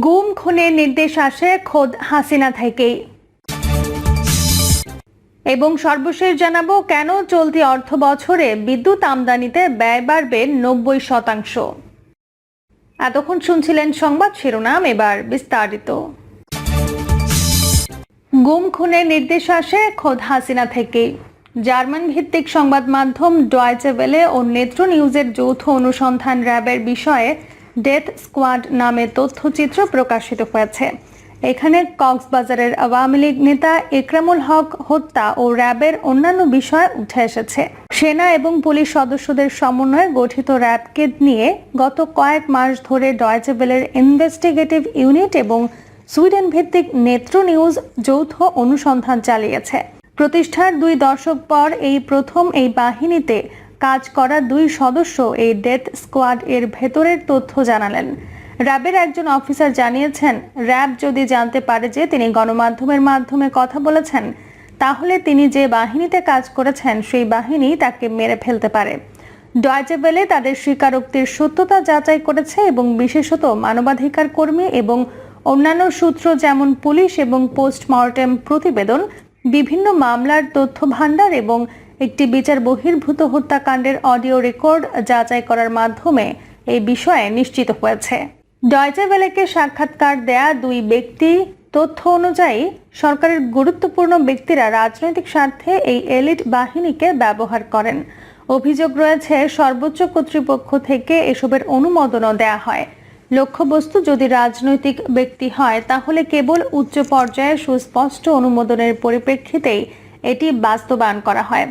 গুম খুনের নির্দেশ আসে খোদ হাসিনা থেকেই। এবং সর্বশেষ জানাব, কেন চলতি অর্থ বছরে বিদ্যুৎ আমদানিতে ব্যয় বাড়বে নব্বই শতাংশ? এতক্ষণ শুনছিলেন সংবাদ শিরোনাম, এবার বিস্তারিত। গুম খুনের নির্দেশ আসে খোদ হাসিনা থেকেই। জার্মান ভিত্তিক সংবাদ মাধ্যম ডয়েচে ও নেত্র নিউজের যৌথ অনুসন্ধান র্যাবের বিষয়ে ডেথ স্কোয়াড নামে তথ্যচিত্র প্রকাশিত হয়েছে। এখানে কক্সবাজারের আওয়ামী লীগ নেতা একরামুল হক হত্যা ও র্যাবের অন্যান্য বিষয় উঠে এসেছে। সেনা এবং পুলিশ সদস্যদের সমন্বয়ে গঠিত র্যাবকে নিয়ে গত কয়েক মাস ধরে ডয়েচে ওয়েলের ইনভেস্টিগেটিভ ইউনিট এবং সুইডেন ভিত্তিক নেত্র নিউজ যৌথ অনুসন্ধান চালিয়েছে। প্রতিষ্ঠার দুই দশক পর এই প্রথম এই বাহিনীতে কাজ করা দুই সদস্য এই ডেথ স্কোয়াড এর ভেতরের তথ্য জানালেন। র্যাবের একজন অফিসার জানিয়েছেন, র্যাব যদি জানতে পারে যে তিনি গণমাধ্যমের মাধ্যমে কথা বলেছেন, তাহলে তিনি যে বাহিনীতে কাজ করেছেন, সেই বাহিনী তাকে মেরে ফেলতে পারে। ডয়েচে ওয়েলে তাদের স্বীকারোক্তির সত্যতা যাচাই করেছে এবং বিশেষত মানবাধিকার কর্মী এবং অন্যান্য সূত্র যেমন পুলিশ এবং পোস্টমর্টেম প্রতিবেদন, বিভিন্ন মামলার তথ্য ভাণ্ডার এবং একটি বিচার বহির্ভূত হত্যাকাণ্ডের অডিও রেকর্ড যাচাই করার মাধ্যমে এই বিষয়ে নিশ্চিত হয়েছে। ডয়চে সাক্ষাৎকার দেয়া দুই ব্যক্তি, তথ্য অনুযায়ী সরকারের গুরুত্বপূর্ণ ব্যক্তিরা রাজনৈতিক স্বার্থে এই এলিট বাহিনীকে ব্যবহার করেন। অভিযোগ রয়েছে, সর্বোচ্চ কর্তৃপক্ষ থেকে এসবের অনুমোদনও দেয়া হয়। লক্ষ্যবস্তু যদি রাজনৈতিক ব্যক্তি হয়, তাহলে কেবল উচ্চ পর্যায়ে সুস্পষ্ট অনুমোদনের পরিপ্রেক্ষিতেই এটি বাস্তবায়ন করা হয়।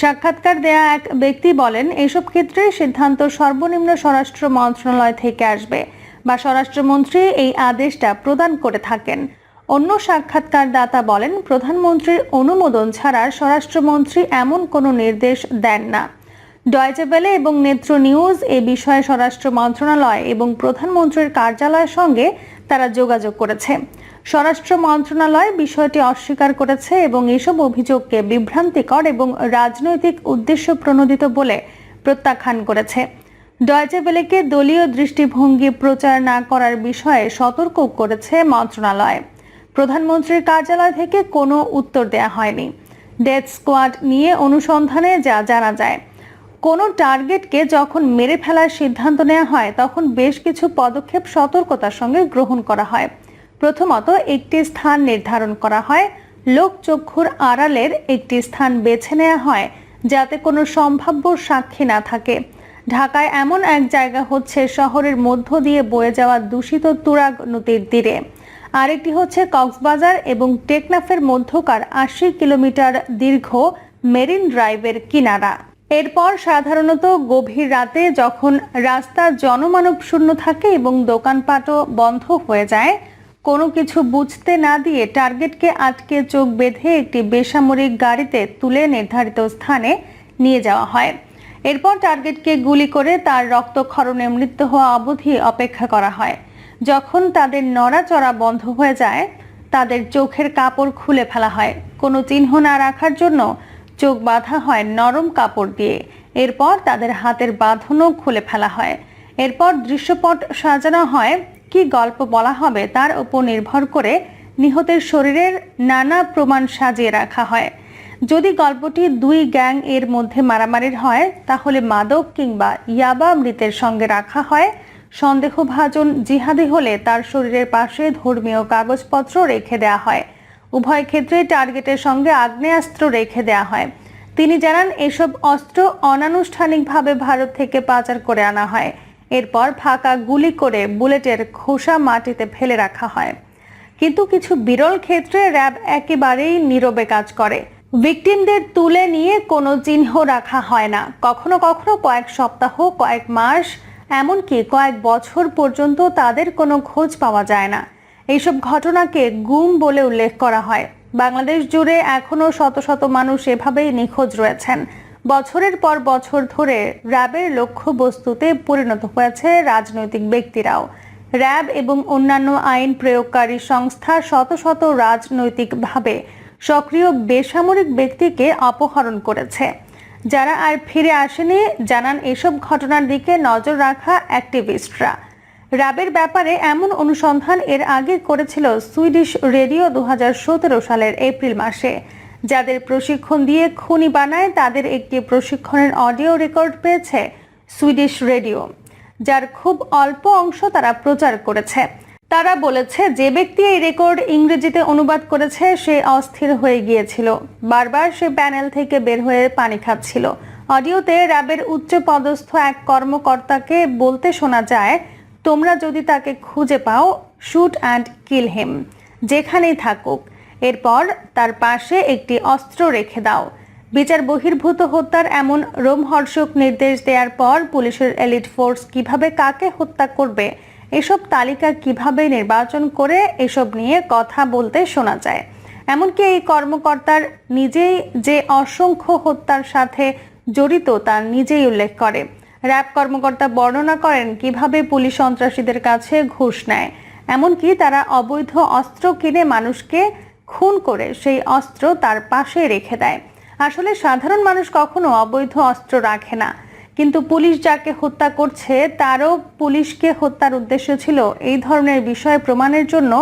সাক্ষাৎকার দেয়া এক ব্যক্তি বলেন, এসব ক্ষেত্রে সিদ্ধান্ত সর্বনিম্ন স্বরাষ্ট্র মন্ত্রণালয় থেকে আসবে বা স্বরাষ্ট্রমন্ত্রী এই আদেশটা প্রদান করে থাকেন। অন্য সাক্ষাৎকারদাতা বলেন, প্রধানমন্ত্রীর অনুমোদন ছাড়া স্বরাষ্ট্রমন্ত্রী এমন কোনো নির্দেশ দেন না। ডয়েচে ওয়েলে এবং নেত্র নিউজ এ বিষয়ে স্বরাষ্ট্র মন্ত্রণালয় এবং প্রধানমন্ত্রীর কার্যালয়ের সঙ্গে তারা যোগাযোগ করেছে। স্বরাষ্ট্র মন্ত্রণালয় বিষয়টি অস্বীকার করেছে এবং এসব অভিযোগকে বিভ্রান্তিকর এবং রাজনৈতিক উদ্দেশ্য প্রণোদিত বলে প্রত্যাখ্যান করেছে। ডয়েচে ওয়েলেকে দলীয় দৃষ্টিভঙ্গি প্রচার না করার বিষয়ে সতর্ক করেছে মন্ত্রণালয়। প্রধানমন্ত্রীর কার্যালয় থেকে কোনো উত্তর দেয়া হয়নি। ডেথ স্কোয়াড নিয়ে অনুসন্ধানে যা জানা যায়, কোনো টার্গেটকে যখন মেরে ফেলার সিদ্ধান্ত নেওয়া হয়, তখন বেশ কিছু পদক্ষেপ সতর্কতার সঙ্গে গ্রহণ করা হয়। প্রথমত একটি স্থান নির্ধারণ করা হয়, লোকচক্ষুর আড়ালের একটি স্থান বেছে নেওয়া হয়, যাতে কোনো সম্ভাব্য সাক্ষী না থাকে। ঢাকায় এমন এক জায়গা হচ্ছে শহরের মধ্য দিয়ে বয়ে যাওয়া দূষিত তুরাগ নদীর তীরে। আরেকটি হচ্ছে কক্সবাজার এবং টেকনাফের মধ্যকার আশি কিলোমিটার দীর্ঘ মেরিন ড্রাইভের কিনারা। এরপর সাধারণত গভীর রাতে যখন রাস্তা জনমানব শূন্য থাকে এবং দোকানপাটও বন্ধ হয়ে যায় কোনো কিছু বুঝতে না দিয়ে টার্গেটকে আটকে চোখ বেঁধে একটি বেসামরিক গাড়িতে তুলে নির্ধারিত স্থানে নিয়ে যাওয়া হয়। এরপর টার্গেটকে গুলি করে তার রক্তক্ষরণে মৃত্যু হওয়া অবধি অপেক্ষা করা হয়। যখন তাদের নড়াচড়া বন্ধ হয়ে যায়, তাদের চোখের কাপড় খুলে ফেলা হয়। কোনো চিহ্ন না রাখার জন্য চোখ বাঁধা হয় নরম কাপড় দিয়ে। এরপর তাদের হাতের বাঁধনও খুলে ফেলা হয়। এরপর দৃশ্যপট সাজানো হয়। কি গল্প বলা হবে তার উপর নির্ভর করে নিহতের শরীরের নানা প্রমাণ সাজিয়ে রাখা হয়। যদি গল্পটি দুই গ্যাং এর মধ্যে মারামারির হয়, তাহলে মাদক কিংবা ইয়াবা মৃতের সঙ্গে রাখা হয়। সন্দেহভাজন জিহাদি হলে তার শরীরের পাশে ধর্মীয় কাগজপত্র রেখে দেওয়া হয়। উভয় ক্ষেত্রে টার্গেটের সঙ্গে আগ্নেয়াস্ত্র রেখে দেওয়া হয়। তিনি জানান, এসব অস্ত্র অনানুষ্ঠানিকভাবে ভারত থেকে পাচার করে আনা হয়। এরপর ফাঁকা গুলি করে বুলেটের খোসা মাটিতে ফেলে রাখা হয়। কিন্তু কিছু বিরল ক্ষেত্রে র্যাব একেবারেই নীরবে কাজ করে। ভিকটিমদের তুলে নিয়ে কোনো চিহ্ন রাখা হয় না। কখনো কখনো কয়েক সপ্তাহ, কয়েক মাস, এমনকি কয়েক বছর পর্যন্ত তাদের কোনো খোঁজ পাওয়া যায় না। এইসব ঘটনাকে গুম বলে উল্লেখ করা হয়। বাংলাদেশ জুড়ে এখনও শত শত মানুষ এভাবেই নিখোঁজ রয়েছেন। বছরের পর বছর ধরে র্যাবের লক্ষ্যবস্তুতে পরিণত হয়েছে রাজনৈতিক ব্যক্তিরাও। র্যাব এবং অন্যান্য আইন প্রয়োগকারী সংস্থা শত শত রাজনৈতিকভাবে সক্রিয় বেসামরিক ব্যক্তিকে অপহরণ করেছে। যারা আর ফিরে আসেনি, জানান এসব ঘটনার দিকে নজর রাখা অ্যাক্টিভিস্টরা। র্যাবের ব্যাপারে এমন অনুসন্ধান এর আগে করেছিল সুইডিশ রেডিও দু হাজার সতেরো সালের এপ্রিল মাসে। যাদের প্রশিক্ষণ দিয়ে খুনি বানায়, তাদের একটি প্রশিক্ষণের অডিও রেকর্ড পেয়েছে সুইডিশ রেডিও, যার খুব অল্প অংশ তারা প্রচার করেছে। তারা বলেছে, যে ব্যক্তি এই রেকর্ড ইংরেজিতে অনুবাদ করেছে, সে অস্থির হয়ে গিয়েছিল। বারবার সে প্যানেল থেকে বের হয়ে পানি খাচ্ছিল। অডিওতে র্যাবের উচ্চ পদস্থ এক কর্মকর্তাকে বলতে শোনা যায়, তোমরা যদি তাকে খুঁজে পাও, শুট অ্যান্ড কিল হিম, যেখানেই থাকুক। এরপর তার পাশে একটি অস্ত্র রেখে দাও। বিচার বহির্ভূত হত্যার এমন রোমহর্ষক নির্দেশ দেওয়ার পর পুলিশের এলিট ফোর্স কীভাবে কাকে হত্যা করবে, এসব তালিকা কীভাবে নির্বাচন করে, এসব নিয়ে কথা বলতে শোনা যায়। এমনকি এই কর্মকর্তার নিজেই যে অসংখ্য হত্যার সাথে জড়িত তার নিজেই উল্লেখ করে। র্যাব কর্মকর্তা বর্ণনা করেন কীভাবে পুলিশ সন্ত্রাসীদের কাছে ঘুষ নেয়। এমনকি তারা অবৈধ অস্ত্র কিনে মানুষকে খুন করে সেই অস্ত্র তার পাশে রেখে দেয়। আসলে সাধারণ মানুষ কখনো অবৈধ অস্ত্র রাখে না। কিন্তু পুলিশ যাকে হত্যা করছে, তারও পুলিশকে হত্যার উদ্দেশ্য ছিল এই ধরনের বিষয় প্রমাণের জন্য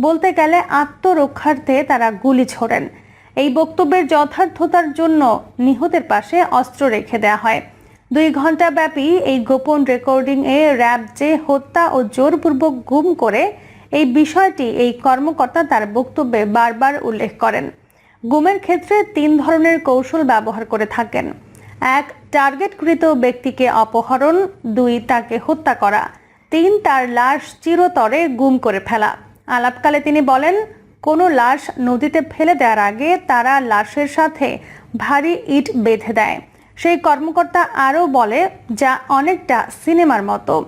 বলতে গেলে আত্মরক্ষার্থে তারা গুলি ছোড়েন। এই বক্তব্যের যথার্থতার জন্য নিহতের পাশে অস্ত্র রেখে দেওয়া হয়। দুই ঘণ্টা ব্যাপী এই গোপন রেকর্ডিং এ র্যাব যে হত্যা ও জোরপূর্বক গুম করে এই বিষয়টি এই কর্মকর্তা তার বক্তব্যে বারবার উল্লেখ করেন। গুমের ক্ষেত্রে তিন ধরনের কৌশল ব্যবহার করে থাকেন। এক, টার্গেটকৃত ব্যক্তিকে অপহরণ। দুই, তাকে হত্যা করা। তিন, তার লাশ চিরতরে গুম করে ফেলা। আলাপকালে তিনি বলেন, কোনো লাশ নদীতে ফেলে দেওয়ার আগে তারা লাশের সাথে ভারী ইট বেঁধে দেয়। সেই কর্মকর্তা আরও বলে, যা অনেকটা সিনেমার মতো।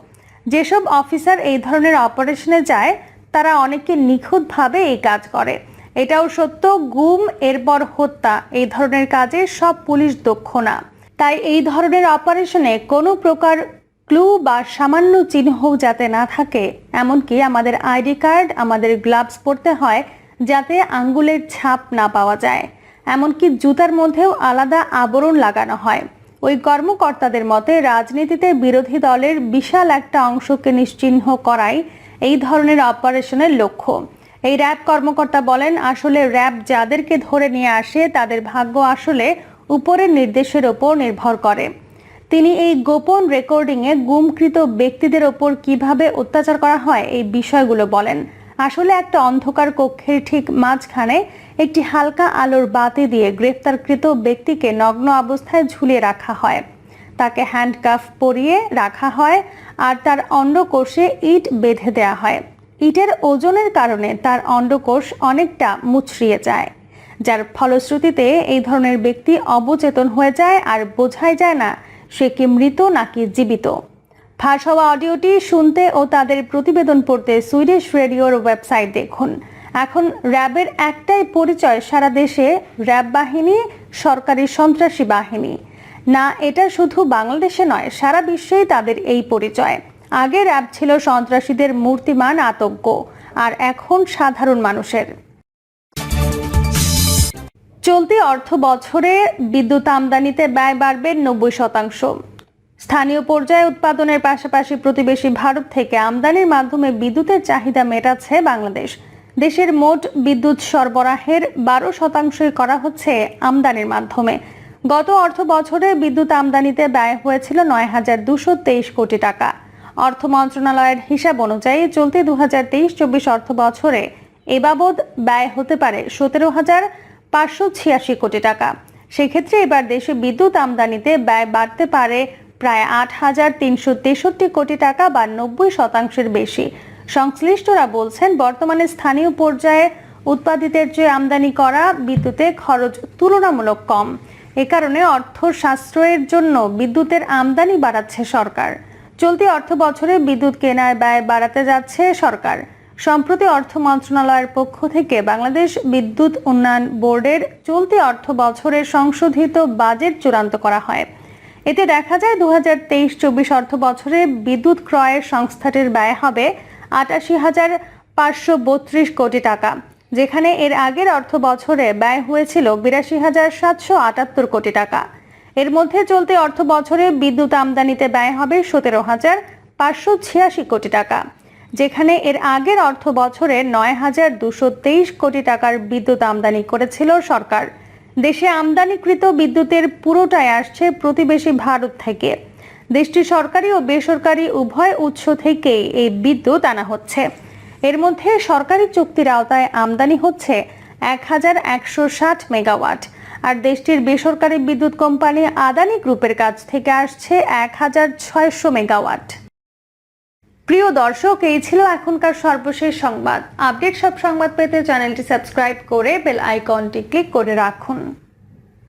যেসব অফিসার এই ধরনের অপারেশনে যায় তারা অনেকে নিখুঁতভাবে এই কাজ করে। এটাও সত্য, গুম, এরপর হত্যা, এই ধরনের কাজে সব পুলিশ দক্ষ না। তাই এই ধরনের অপারেশনে কোনো প্রকার ক্লু বা সামান্য চিহ্নও যাতে না থাকে, এমনকি আমাদের আইডি কার্ড, আমাদের গ্লাভস পরতে হয়, যাতে আঙ্গুলের ছাপ না পাওয়া যায়। এমনকি জুতার মধ্যেও আলাদা আবরণ লাগানো হয়। ওই কর্মকর্তাদের মতে, রাজনীতিতে বিরোধী দলের বিশাল একটা অংশকে নিশ্চিহ্ন করাই এই ধরনের অপারেশনের লক্ষ্য। এই র্যাব কর্মকর্তা বলেন, আসলে র্যাব যাদেরকে ধরে নিয়ে আসে, তাদের ভাগ্য আসলে উপরের নির্দেশের ওপর নির্ভর করে। তিনি এই গোপন রেকর্ডিংয়ে গুমকৃত ব্যক্তিদের ওপর কীভাবে অত্যাচার করা হয় এই বিষয়গুলো বলেন। আসলে একটা অন্ধকার কক্ষের ঠিক মাঝখানে একটি হালকা আলোর বাতি দিয়ে গ্রেফতারকৃত ব্যক্তিকে নগ্ন অবস্থায় ঝুলিয়ে রাখা হয়। তাকে হ্যান্ডকাফ পরিয়ে রাখা হয় আর তার অন্ডকোষে ইট বেঁধে দেওয়া হয়। ইটের ওজনের কারণে তার অন্ডকোষ অনেকটা মুচড়িয়ে যায়। যার ফলশ্রুতিতে এই ধরনের ব্যক্তি অবচেতন হয়ে যায় আর বোঝাই যায় না সে কি মৃত নাকি জীবিত। ফাঁস হওয়া অডিওটি শুনতে ও তাদের প্রতিবেদন পড়তে সুইডিশ রেডিওর ওয়েবসাইট দেখুন। এখন র্যাবের একটাই পরিচয় সারা দেশে র্যাব বাহিনী, সরকারি সন্ত্রাসী বাহিনী। না, এটা শুধু বাংলাদেশে নয়, সারা বিশ্বেই তাদের এই পরিচয়। আগে র্যাব ছিল সন্ত্রাসীদের মূর্তিমান আতঙ্ক, আর এখন সাধারণ মানুষের। চলতি অর্থ বছরে বিদ্যুৎ আমদানিতে ব্যয় বাড়বে নব্বই শতাংশ। স্থানীয় পর্যায়ে উৎপাদনের পাশাপাশি প্রতিবেশী ভারত থেকে আমদানির মাধ্যমে বিদ্যুতের চাহিদা মেটাচ্ছে বাংলাদেশ। দেশের মোট বিদ্যুৎ সরবরাহের বারো শতাংশই করা হচ্ছে আমদানির মাধ্যমে। গত অর্থ বছরে বিদ্যুৎ আমদানিতে ব্যয় হয়েছিল নয় হাজার দুশো তেইশ কোটি টাকা। অর্থ মন্ত্রণালয়ের হিসাব অনুযায়ী চলতি দু হাজার তেইশ চব্বিশ অর্থ বছরে এ বাবদ ব্যয় হতে পারে সতেরো হাজার পাঁচশো ছিয়াশি কোটি টাকা। সেক্ষেত্রে এবার দেশে বিদ্যুৎ আমদানিতে ব্যয় বাড়তে পারে প্রায় আট হাজার তিনশো তেষট্টি কোটি টাকা বা নব্বই শতাংশের বেশি। সংশ্লিষ্টরা বলছেন, বর্তমানে স্থানীয় পর্যায়ে উৎপাদিতের চেয়ে আমদানি করা বিদ্যুতে খরচ তুলনামূলক কম। এ কারণে অর্থ সাশ্রয়ের জন্য বিদ্যুতের আমদানি বাড়াচ্ছে সরকার। চলতি অর্থ বছরে বিদ্যুৎ কেনার ব্যয় বাড়াতে যাচ্ছে সরকার। সম্প্রতি অর্থ মন্ত্রণালয়ের পক্ষ থেকে বাংলাদেশ বিদ্যুৎ উন্নয়ন বোর্ডের চলতি অর্থ বছরের সংশোধিত বাজেট চূড়ান্ত করা হয়। এতে দেখা যায় দু হাজার তেইশ চব্বিশ অর্থ বছরে বিদ্যুৎ ক্রয়ের সংস্থাটির ব্যয় হবে আটাশি হাজার পাঁচশো বত্রিশ কোটি টাকা। যেখানে এর আগের অর্থ বছরে ব্যয় হয়েছিল বিরাশি হাজার সাতশো আটাত্তর কোটি টাকা। এর মধ্যে চলতি অর্থ বছরে বিদ্যুৎ আমদানিতে ব্যয় হবে সতেরো হাজার পাঁচশো ছিয়াশি কোটি টাকা, যেখানে এর আগের অর্থ বছরে নয় হাজার দুশো তেইশ কোটি টাকার বিদ্যুৎ আমদানি করেছিল সরকার। দেশে আমদানিকৃত বিদ্যুতের পুরোটাই আসছে প্রতিবেশী ভারত থেকে। দেশটি সরকারি ও বেসরকারি উভয় উৎস থেকেই এই বিদ্যুৎ আনা হচ্ছে। এর মধ্যে সরকারি চুক্তির আওতায় আমদানি হচ্ছে এক হাজার একশো ষাট মেগাওয়াট। আর দেশটির বেসরকারি বিদ্যুৎ কোম্পানি আদানি গ্রুপের কাছ থেকে আসছে এক হাজার ছয়শো মেগাওয়াট। প্রিয় দর্শক, এই ছিল এখনকার সর্বশেষ সংবাদ। আপডেট সব সংবাদ পেতে চ্যানেলটি সাবস্ক্রাইব করে বেল আইকনটি ক্লিক করে রাখুন।